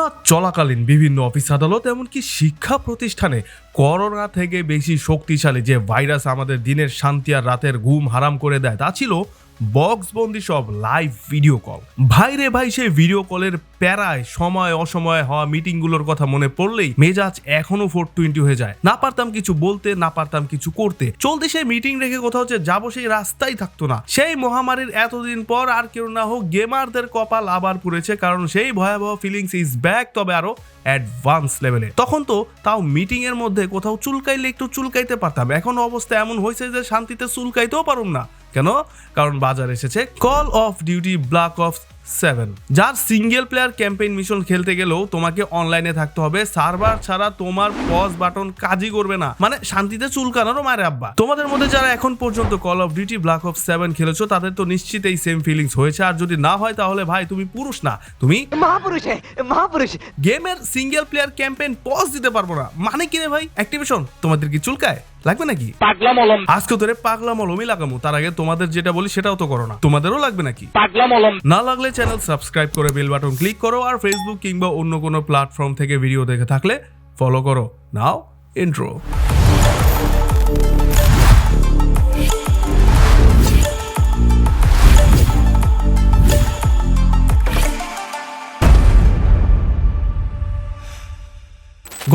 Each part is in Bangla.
করোনা চলাকালীন বিভিন্ন অফিস আদালত এমনকি শিক্ষা প্রতিষ্ঠানে করোনা থেকে বেশি শক্তিশালী যে ভাইরাস আমাদের দিনের শান্তি আর রাতের ঘুম হারাম করে দেয়, তা ছিল বক্সবন্দি সব লাইভ ভিডিও কল ভাই রে ভাই, সেই ভিডিও কলের প্যারায় সময় অসময়ে হওয়া মিটিংগুলোর কথা মনে পড়লেই মেজাজ এখনও ফোর টোয়েন্টি হয়ে যায়। না পারতাম কিছু বলতে, না পারতাম কিছু করতে। চলতে সেই মিটিং রেখে কোথাও যে যাব সেই রাস্তাই থাকতো না। সেই মহামারীর এতদিন পর আর কেউ না হোক গেমারদের কপাল আবার পুড়েছে, কারণ সেই ভয়াবহ ফিলিংস ইজ ব্যাক তবে আরও অ্যাডভান্স লেভেলে তখন তো তাও মিটিং এর মধ্যে কোথাও চুলকাইলে একটু চুলকাইতে পারতাম। এখন অবস্থা এমন হয়েছে যে শান্তিতে চুলকাইতেও পারুম না। কেন? কারণ বাজার এসেছে call of duty black ops seven যার সিঙ্গেল প্লেয়ার ক্যাম্পেইন মিশন খেলতে গেলেও তোমাকে অনলাইনে থাকতে হবে। সার্ভার ছাড়া তোমার পজ বাটন কাজই করবে না। মানে শান্তিতে চুলকানোরও মায়ের আব্বা। তোমাদের মধ্যে যারা এখন পর্যন্ত call of duty black ops seven খেলেছো তাদের তো নিশ্চিত এই সেম ফিলিংস হয়েছে। আর যদি না হয় তাহলে ভাই তুমি পুরুষ না। তুমি মহাপুরুষ মহাপুরুষ। গেমের সিঙ্গেল প্লেয়ার ক্যাম্পেইন পজ দিতে পারব না। মানে কিনে ভাই? অ্যাক্টিভেশন তোমাদের কি চুলকায়? লাগবে নাকি? পাগলা মলম আজকে তোরে পাগলা মলমই লাগামু তার আগে তোমাদের যেটা বলি সেটাও তো করো না। তোমাদেরও লাগবে নাকি? পাগলা মলম না লাগলে চ্যানেল সাবস্ক্রাইব করে বেল বাটন ক্লিক করো আর ফেসবুক কিংবা অন্য কোনো প্ল্যাটফর্ম থেকে ভিডিও দেখে থাকলে ফলো করো। নাও ইন্ট্রো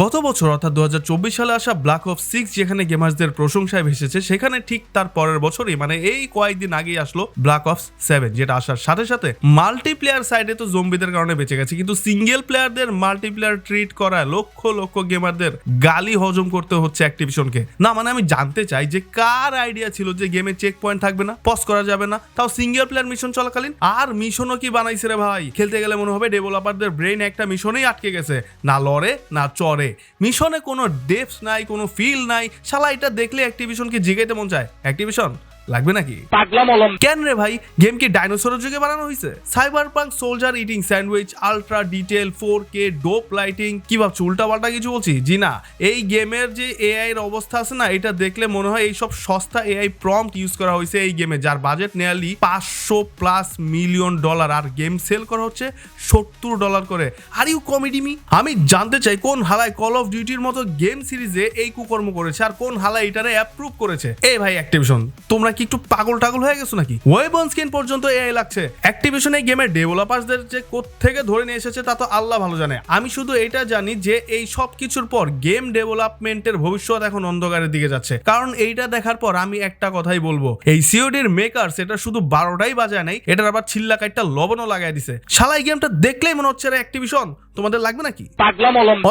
গত বছর, অর্থাৎ দু হাজার চব্বিশ সালে আসা ব্ল্যাক অফ সিক্স যেখানে গেমার্সদের প্রশংসায় ভেসেছে, সেখানে ঠিক তার পরের বছরই মানে এই কয়েকদিন আগেই আসলো ব্ল্যাক অফ সেভেন যেটা আসার সাথে সাথে মাল্টিপ্লেয়ার সাইডে তো জম্বিদের কারণে বেঁচে গেছে। কিন্তু সিঙ্গেল প্লেয়ারদের মাল্টিপ্লেয়ার ট্রিট করা লক্ষ লক্ষ গেমারদের গালি হজম করতে হচ্ছে অ্যাক্টিভিশনকে না মানে আমি জানতে চাই যে কার আইডিয়া ছিল যে গেমে চেক পয়েন্ট থাকবে না পজ করা যাবে না, তাও সিঙ্গেল প্লেয়ার মিশন চলাকালীন? আর মিশনও কি বানাইছে রে ভাই? খেলতে গেলে মনে হবে ডেভেলপারদের ব্রেন একটা মিশনেই আটকে গেছে। না লড়ে, না চড়ে মিশনে কোনো ডেপস নাই, কোনো ফিল নাই। শালা, এটা দেখলে অ্যাক্টিভিশনকে জিগাইতে মন চায়। অ্যাক্টিভিশন লাগবে নাকি? পাগলা মলম কেন রে ভাই? গেম কি ডাইনোসরের যুগে বানানো হয়েছে cyber punk soldier eating sandwich ultra detail four K dope lighting কি ভাবছ উল্টা পাল্টা কিছু বলছি? জি না এই গেমের যে এআই এর অবস্থা আছে না এটা দেখলে মনে হয় এইসব সস্তা এআই প্রম্পট ইউজ করা হয়েছে এই গেমে যার বাজেট নিয়ারলি পাঁচশো প্লাস মিলিয়ন ডলার আর গেম সেল করা হচ্ছে সত্তর ডলার করে। আর ইউ কমেডি মি আমি জানতে চাই কোন হালায় কল অফ ডিউটির মতো গেম সিরিজে এই কুকর্ম করেছে আর কোন হালায় এটারে অ্যাপ্রুভ করেছে? এই ভাই অ্যাক্টিভিশন তোমরা কি একটু পাগল টাগল হয়ে গেছো নাকি? ওয়েবন স্কিন পর্যন্ত এআই লাগছে। অ্যাক্টিভিশন এই গেমের ডেভেলপারদের যে থেকে ধরে নিয়ে এসেছে তা তো আল্লাহ ভালো জানে। আমি শুধু এটা জানি যে এই সব কিছুর পর গেম ডেভেলপমেন্টের ভবিষ্যৎ এখন অন্ধকারের দিকে যাচ্ছে। কারণ এইটা দেখার পর আমি একটা কথাই বলব। এই সিওডির মেকার সেটা শুধু বারোটাই বাজায় নাই, এটার আবার ছিল্লা কাইটটা লবণও লাগাই দিছে। শালা এই গেমটা দেখলেই মনে হচ্ছে অ্যাক্টিভিশন তোমাদের লাগবে নাকি?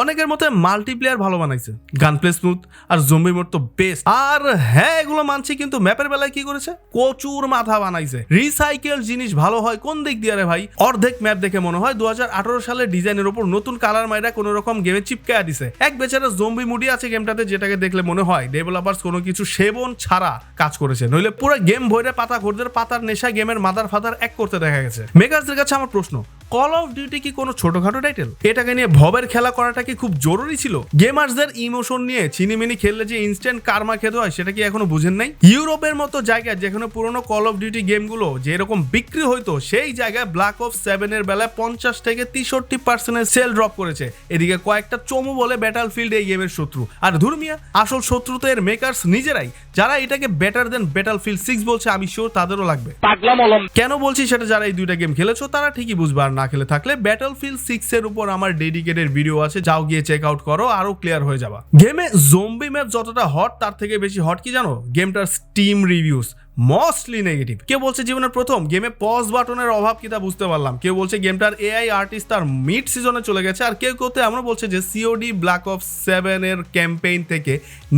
অনেকের মতে মাল্টিপ্লেয়ার ভালো বানাইছে। গান প্লে স্মুথ আর জম্বি মোড তো বেস্ট আর হ্যাঁ এগুলো মানছি কিন্তু ম্যাপের বেলায় কি করেছে? প্রচুর মাথা বানাইছে। রিসাইকেল জিনিস ভালো হয় কোন দিক দিয়ে রে ভাই? অর্ধেক ম্যাপ দেখে মনে হয় দু সালের ডিজাইনের উপর নতুন কালার মাইরা কোনো রকম গেমে চিপকায়া দিছে এক বেচারা জম্বি মুডি আছে গেমটাতে যেটাকে দেখলে মনে হয় ডেভেলপার্স কোনো কিছু সেবন ছাড়া কাজ করেছে। নইলে পুরো গেম ভরে পাতা ঘোরদের পাতার নেশা গেমের মাদার ফাদার এক করতে দেখা গেছে। মেগাসদের কাছে আমার প্রশ্ন কল অফ ডিউটি কি কোনো ছোটখাটো টাইটেল এটাকে নিয়ে ভবের খেলা করাটা কি খুব জরুরি ছিল? গেমার্সদের ইমোশন নিয়ে চিনিমিনি খেললে যে ইনস্ট্যান্ট কারমা খেতে হয়, সেটা কি এখনও বুঝেন নাই? ইউরোপের মতো জায়গায় যেখানে পুরোনো কল অফ ডিউটি গেমগুলো যে এরকম বিক্রি হইতো, সেই জায়গায় ব্ল্যাক অফ সেভেন এর বেলায় পঞ্চাশ থেকে তেষট্টি পার্সেন্টের সেল ড্রপ করেছে। এদিকে কয়েকটা চমু বলে ব্যাটাল ফিল্ড এই গেমের শত্রু। আর ধর্মিয়া আসল শত্রু তো এর মেকার্স নিজেরাই যারা এটাকে better than better field six বলছে আমি শিওর তাদেরও লাগবে। কেন বলছি সেটা যারা এই দুইটা গেম খেলেছো তারা ঠিকই বুঝবে আর না খেলে থাকলে। ব্যাটল ফিল্ড সিক্স এর উপর আমার ডেডিকেটেড ভিডিও আছে যাও গিয়ে চেক আউট করো আরও ক্লিয়ার হয়ে যাবা। গেমে জম্বি ম্যাপ যতটা হট তার থেকে বেশি হট কি জানো? গেমটার স্টিম রিভিউস মোস্টলি নেগেটিভ কেউ বলছে জীবনের প্রথম? গেমে পজ বাটনের অভাব কি তা বুঝতে পারলাম। কেউ বলছে গেমটার এআই আর্টিস্ট তার মিড সিজনে চলে গেছে, আর কেউ কেউ এমন বলছে যে সিওডি ব্ল্যাক অফ সেভেন এর ক্যাম্পেইন থেকে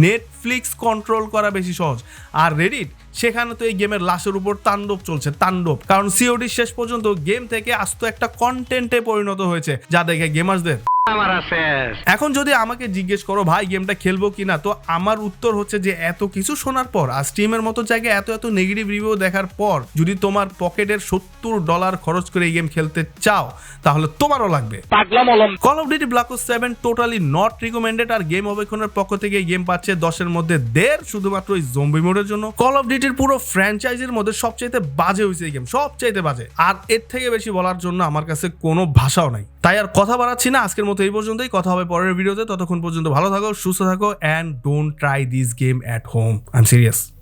নেটফ্লিক্স কন্ট্রোল করা বেশি সহজ। আর রেডিট সেখানে তো এই গেমের লাশের উপর তাণ্ডব চলছে, তাণ্ডব। কারণ সিওডি শেষ পর্যন্ত গেম থেকে আস্ত একটা কন্টেন্টে পরিণত হয়েছে, যা দেখে গেমার্সদের এখন যদি আমাকে জিজ্ঞেস করো ভাই গেমটা খেলব কিনা? তো আমার উত্তর হচ্ছে যে এত কিছু শোনার পর আর স্টিমের মতো জায়গায় এত এত নেগেটিভ রিভিউ দেখার পর যদি তোমার পকেটের সত্তর ডলার খরচ করে এই গেম খেলতে চাও তাহলে তোমারও লাগবে। Call of duty black seven totally not recommended R game অবেক্ষণের পক্ষ থেকে গেম পাচ্ছে দশের মধ্যে দেড় শুধুমাত্র ওই জম্বি মোডের জন্য। কল অফ ডিউটি সিটির পুরো ফ্র্যাঞ্চাইজির মধ্যে সবচাইতে বাজে হয়েছে এই গেম সবচাইতে বাজে। আর এর থেকে বেশি বলার জন্য আমার কাছে কোনো ভাষাও নাই। তাই আর কথা বাড়াচ্ছি না আজকের মতো এই পর্যন্তই। কথা হবে পরের ভিডিওতে ততক্ষণ পর্যন্ত ভালো থাকো, সুস্থ থাকো and don't try this game at home I am serious